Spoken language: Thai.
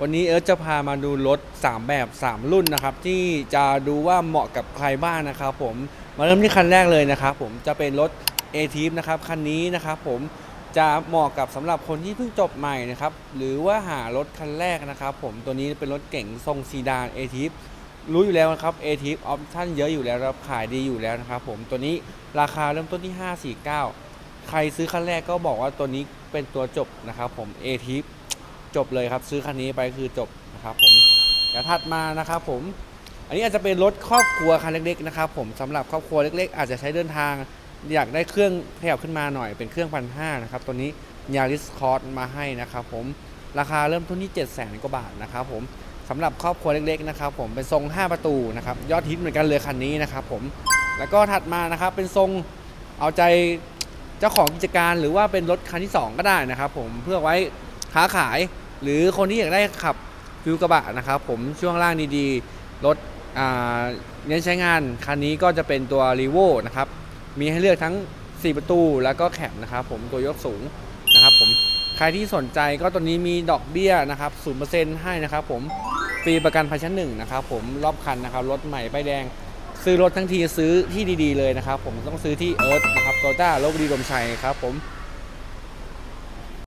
วันนี้เอิร์ธจะพามาดูรถ 3 แบบ 3 รุ่นนะครับ ที่จะดูว่าเหมาะกับใครบ้างนะครับผมมาเริ่มที่คันแรกเลยนะครับผมจะเป็นรถ a t i p นะครับคันนี้นะครับผมจะเหมาะกับสำหรับคนที่เพิ่งจบใหม่นะครับหรือว่าหารถคันแรกนะครับผมตัวนี้เป็นรถเก๋งทรงซีดาน a t i p รู้อยู่แล้วนะครับ a t i p ออปชั่นเยอะอยู่แล้วครับขายดีอยู่แล้วนะครับผมตัวนี้ราคาเริ่มต้นที่ 549 ใครซื้อคันแรกก็บอกว่าตัวนี้เป็นตัวจบนะครับผม a t i p จบเลยครับ ซื้อคันนี้ไปคือจบนะครับผมเดี๋ยวถัดมานะครับผม อันนี้อาจจะเป็นรถครอบครัวคันเล็กๆนะครับผมสำหรับครอบครัวเล็ก ๆ อาจจะใช้เดินทาง อยากได้เครื่องขยับขึ้นมาหน่อยเป็นเครื่องพันห้านะครับตัวนี้ยาริสคอร์สมาให้นะครับผมราคาเริ่มต้นที่ 7 0 0 0 0 0กว่าบาทนะครับผมสำหรับครอบครัวเล็กๆนะครับผมเป็นทรง 5 ประตูนะครับยอดฮิตเหมือนกันเลยคันนี้นะครับผมแล้วก็ถัดมานะครับเป็นทรงเอาใจเจ้าของกิจการหรือว่าเป็นรถคันที่ 2 ก็ได้นะครับผมเพื่อไว้ค้าขาย หรือคนที่อยากได้ขับฟิวกระบะนะครับผมช่วงล่างดีๆ รถอ่าเน้นใช้งานคันนี้ก็จะเป็นตัว r ีโวนะครับ มีให้เลือกทั้ง 4 ประตูแล้วก็แคปนะครับผมตัวยกสูงนะครับผมใครที่สนใจก็ตัวนี้มีดอกเบี้ยนะครับ0%ให้นะครับผมฟรีประกันภัยชั้นหนึ่งนะครับผมรอบคันนะครับรถใหม่ป้ายแดง ซื้อรถทั้งทีซื้อที่ดีๆเลยนะครับผมต้องซื้อที่เอิร์ธนะครับโตต้าลบบุรีรมชัยครับผม